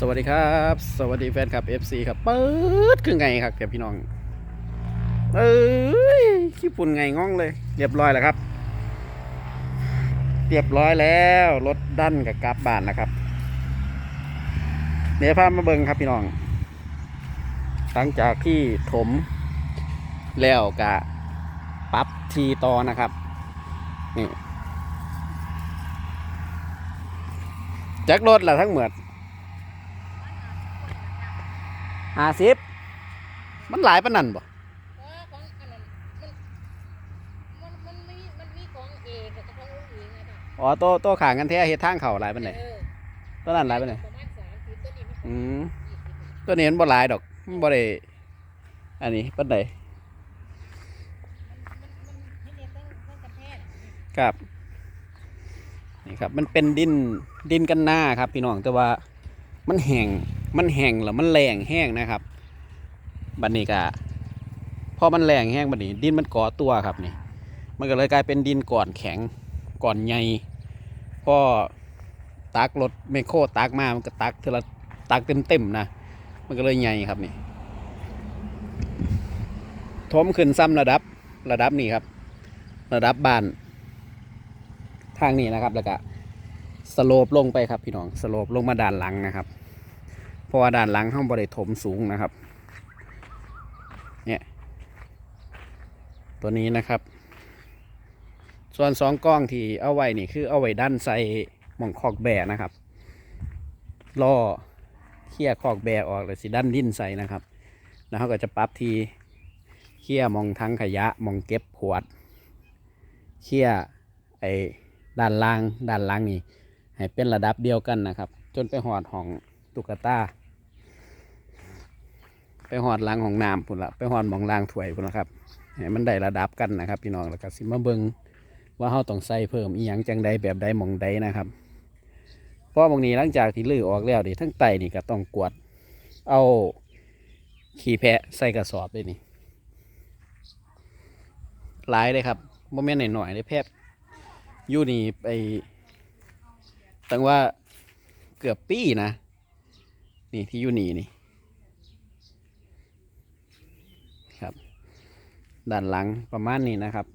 สวัสดีครับ สวัสดีแฟนคลับ FC ครับเปิดคือไงครับเดี๋ยวพี่น้อง เอ้ยขี้ปุ่นไงง่องเลย เรียบร้อยแล้วครับ เรียบร้อยแล้วรถดันกับกลับบานนะครับเดี๋ยวพามาเบิ่งครับพี่น้อง หลังจากที่ถมแล้วกะปรับทีต่อนะครับ นี่แจ็ครถละทั้งหมด ห้าสิบมันหลายปานนั่นบ่เออของอันนั้นมันมันมันมีมันมีของเอกกับของอุ้งอิงอะค่ะอ๋อโตโตขางกันแท้เฮ็ดทางเขาหลายปานไหนเออตัวนั้นหลายปานไหนประมาณสามสิบตัวนี้มันอืมยี่สิบตัวนี้มันบ่หลายดอกมันบ่ได้อันนี้ปานใดมันมันให้เรียนตั้งตั้งกระแพทย์ครับนี่ครับ มันเป็นดินดินกันหน้าครับพี่น้องแต่ว่ามันแห้ง มันแห้งแล้วมันแรงแห้งนะครับ บัดนี้ก็พอมันแรงแห้งบัดนี้ ดินมันก่อตัวครับนี่ มันก็เลยกลายเป็นดินก่อนแข็งก่อนใหญ่พอตักรถไมโครตักมามันก็ตักเทอละตักเต็มๆนะ มันก็เลยใหญ่ครับนี่ทมขึ้นซ้ำระดับระดับนี้ครับ ระดับบ้าน ทางนี้นะครับแล้วก็สโลปลงไปครับพี่น้องสโลปลงมาด้านหลังนะครับ เพราะว่าด้านหลังห้องบริถมสูงนะครับ เนี่ย ตัวนี้นะครับ ส่วนสองกล้องที่เอาไว้นี่คือเอาไว้ด้านใส่หม่องคอกแบนะครับล่อเขี่ยคอกแบออกเลยสิด้านดิ้นใส่นะครับ แล้วเขาก็จะปรับทีเขี่ยมองทั้งขยะมองเก็บขวดเขี่ยไอ้ด้านล่างด้านล่างนี่ให้เป็นระดับเดียวกันนะครับ จนไปหอดห้องตุ๊กตา ไปหอดล้างของน้ำพุ่นละไปหอดหมองล้างถ้วยพุ่นละครับให้มันได้ระดับกันนะครับพี่น้องแล้วก็สิมาเบิงว่าเขาต้องใส่เพิ่มอีหยังจังใดแบบใดหมองใดนะครับเพราะหมองนี้หลังจากที่ลื้อออกแล้วดิทั้งไตนี่ก็ต้องกวด เอาขี้แพะใส่กระสอบเลยนี่หลายเลยครับโมเมนต์หน่อยๆเลยแพบอยู่นี่ไปตั้งว่าเกือบปีนะ นี่ที่อยู่นี่นี่ ครับ ด้านหลังประมาณนี้นะครับ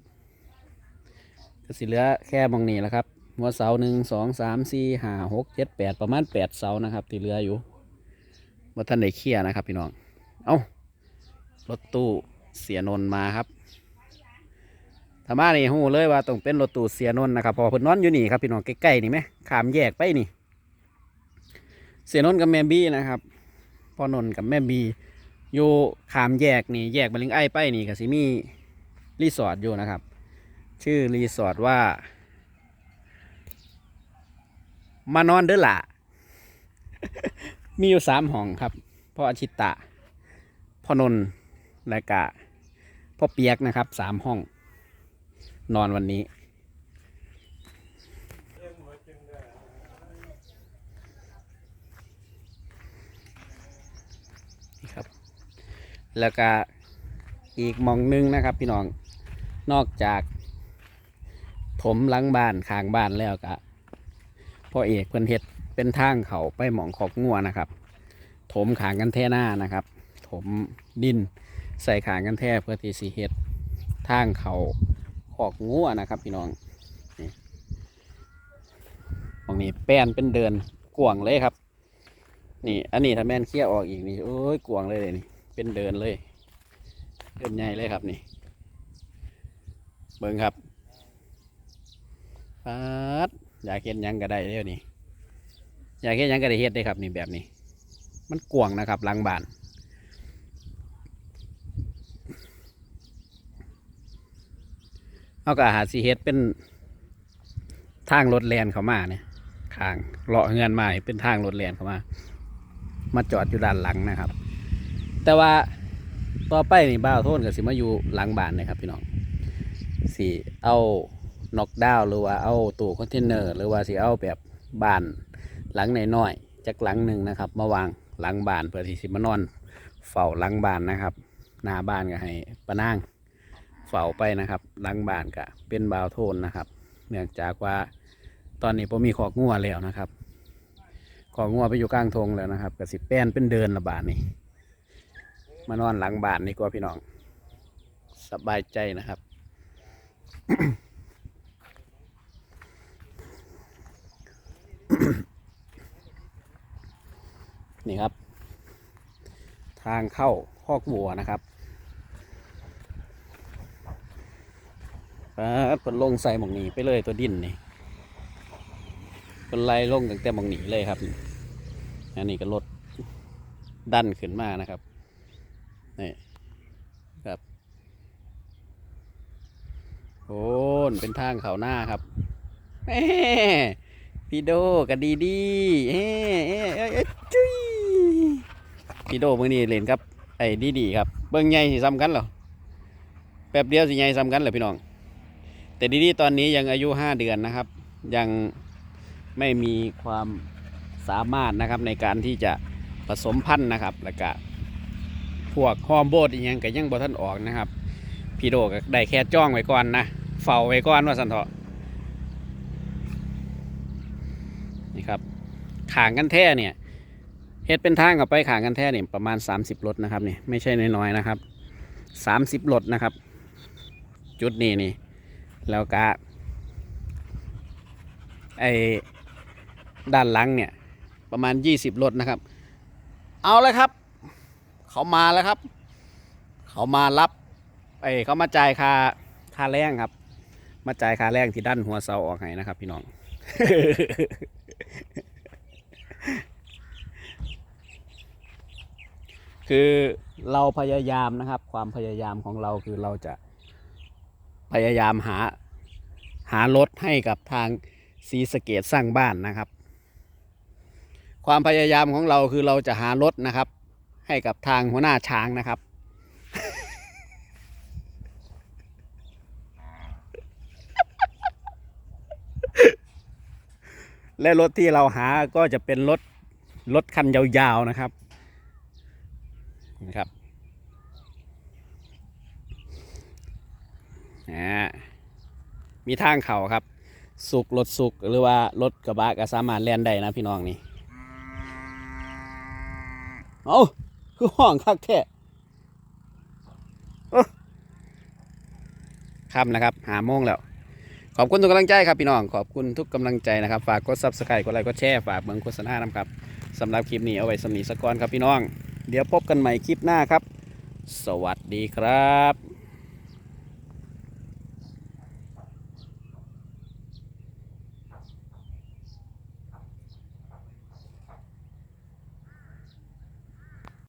ก็สิเหลือแค่มองนี้แหละครับ หัวเสาหนึ่งสองสามสี่ห้าหกเจ็ดแปดประมาณแปดเสานะครับที่เหลืออยู่ว่าท่านได้เคลียร์นะครับพี่น้อง เอา้ารถตู้เสียนนมาครับธรรมานี่หูเลยว่าต้องเป็นรถตู้เสียนนนะครับพอเพิ่นนอนอยู่นี่ครับพี่น้องใกล้ๆนี่ไหมขามแยกไปนี่ เสียนนกับแม่บี้นะครับพอนน์กับแม่บี อยู่ขามแยกนี่แยกบันลิงไอไปนี่ก็สิมีรีสอร์ทอยู่นะครับ ชื่อรีสอร์ทว่า มานอนเด้อล่ะ มีอยู่สามห้องครับพ่ออาชิตะพ่อนนท์และกะพ่อเปียกนะครับสามห้อง นอนวันนี้ครับ แล้วก็อีกมองหนึงนะครับพี่น้องนอกจากถมหลังบ้านข้างบ้านแล้วก็พ่อเอกเพิ่นเฮ็ดเป็นทางเขาไปหมองขอกงัวนะครับ ถมขางกันแท่หน้านะครับ ถมดินใส่ขางกันแท่เพื่อที่สีเฮ็ดทางเขาขอกงัวนะครับ พี่น้องนี่ตรงนี้แป้นเป็นเดินกวงเลยครับ นี่ อันนี้ถ้าแม่นเคี่ยวออกอีกนี่โอ้ยกวงเลยเลยนี่ เป็นเดินเลย เดินใหญ่เลยครับนี่ เบิ่งครับปัดอยากเห็นยังก็ได้เด้วนี่อยากเห็นยังก็ได้เฮ็ดได้ครับนี่แบบนี้ มันกวงนะครับหลังบานเอาก็อาหารสีเฮ็ดเป็นทางรถแลนเข้ามาเนี่ยข้างเลาะเงินมาเป็นทางรถแลนเข้ามา มาจอดอยู่ด้านหลังนะครับ แต่ว่าต่อไปนี่บ้าวโทนกับสิมาอยู่หลังบ้านนะครับพี่น้องสิเอาน็อกดาวหรือว่าเอาตู้คอนเทนเนอร์หรือว่าสิเอาแบบบ้านหลังน้อยๆจากหลังหนึ่งนะครับ มาวางหลังบ้านเพื่อที่สิมานอนเฝ้าหลังบ้านนะครับ หน้าบ้านก็ให้ปะนางเฝ้าไปนะครับ หลังบ้านก็เป็นบ้าวโทนนะครับ เนื่องจากว่าตอนนี้ผมมีขอกงัวแล้วนะครับ ของงัวไปอยู่กลางทงแล้วนะครับกับสิแป้นเป็นเดินละบาทนี่ มานอนหลังบ้านนี่กว่าพี่น้อง สบายใจนะครับ นี่ครับ ทางเข้าคอกวัวนะครับปัดเพิ่นลงใส่หมองหนีไปเลยตัวดินนี่เพิ่นไล่ลงตั้งแต่หมองหนีเลยครับ อันนี้ก็รถดันขึ้นมานะครับ นี่ครับโอ้นเป็นทางเขาหน้าครับแม่พี่โดก็ดีดีเฮ้เอ้เอ้เอ้จุ้ยพี่โดมื่อนี้เล่นครับ ไอ้ดีดีครับ เบิ้งใหญ่สิซ้ำกันเหรอแป๊บเดียวสิใหญ่ซ้ำกันเหรอพี่น้อง แต่ดีดีตอนนี้ยังอายุห้าเดือนนะครับ ยังไม่มีความสามารถนะครับในการที่จะผสมพันธุ์นะครับแล้วก็ พวกฮอร์โมนอีกยังก็ยังบ่ทันออกนะครับ พี่โดก็ได้แค่จ้องไว้ก่อนนะเฝ้าไว้ก่อนว่าสันเถาะนี่ครับขางกันแท้เนี่ยเฮ็ดเป็นทางกับไปขางกันแท้เนี่ยประมาณ 30รถนะครับนี่ไม่ใช่น้อยๆนะครับ 30รถนะครับ จุดนี้นี่แล้วก็ไอ้ด้านหลังเนี่ยประมาณ 20รถนะครับ เอาเลยครับ เขามาแล้วครับ เขามารับไอ้เขามาจ่ายค่าค่าแรงครับ มาจ่ายค่าแรงที่ด้านหัวเสาออกให้นะครับ พี่น้องคือเราพยายามนะครับ ความพยายามของเราคือเราจะพยายามหาหารถให้กับทางซีสเกตสร้างบ้านนะครับ ความพยายามของเราคือเราจะหารถนะครับ ให้กับทางหัวหน้าช้างนะครับ และรถที่เราหาก็จะเป็นรถรถคันยาวๆนะครับนะครับอ่ามีทางเขาครับ สุกรถสุกหรือว่ารถกระบะก็สามารถแล่นได้นะพี่น้องนี่ เอา คือห้องคักแท้ค่ำนะครับหาโมงแล้ว ขอบคุณทุกกำลังใจครับพี่น้อง ขอบคุณทุกกำลังใจนะครับ ฝากกดซับสไครต์กดไลค์กดแชร์ฝากเบิ่งโฆษณานะครับสำหรับคลิปนี้เอาไว้สำนีสกก่อนครับพี่น้อง เดี๋ยวพบกันใหม่คลิปหน้าครับ สวัสดีครับ